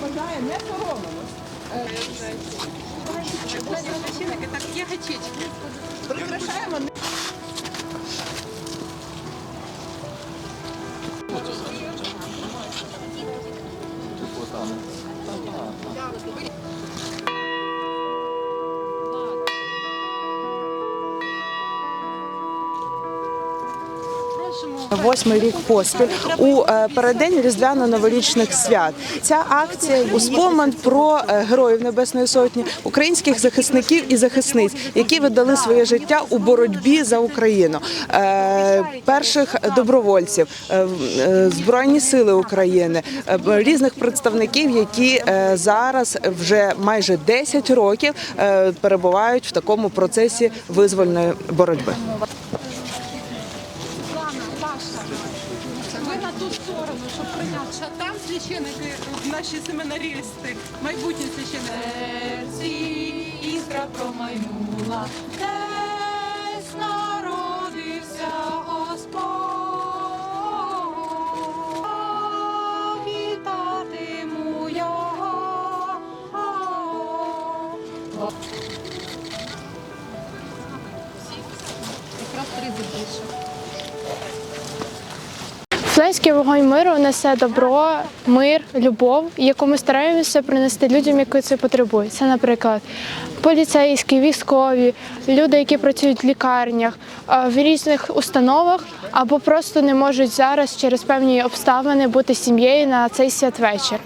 вважає, не соромимось. Так, я гачечки. Прикрашаємо не Восьмий рік поспіль у е, переддень різдвяно-новорічних свят. Ця акція у спомин про е, героїв Небесної Сотні, українських захисників і захисниць, які видали своє життя у боротьбі за Україну, Е, перших добровольців, збройні сили України, різних представників, які зараз вже майже 10 років перебувають в такому процесі визвольної боротьби. Ви на ту сторону, щоб прийняти. Що там священики, наші семинарісти, майбутні священики. Серці іскра промайнула, десь народився Господь. Вітатиму його. Якраз 30 більше. Флейський вогонь миру несе добро, мир, любов, яку ми стараємося принести людям, які це потребують. Це, наприклад, поліцейські, військові, люди, які працюють в лікарнях, в різних установах, або просто не можуть зараз через певні обставини бути сім'єю на цей святвечір.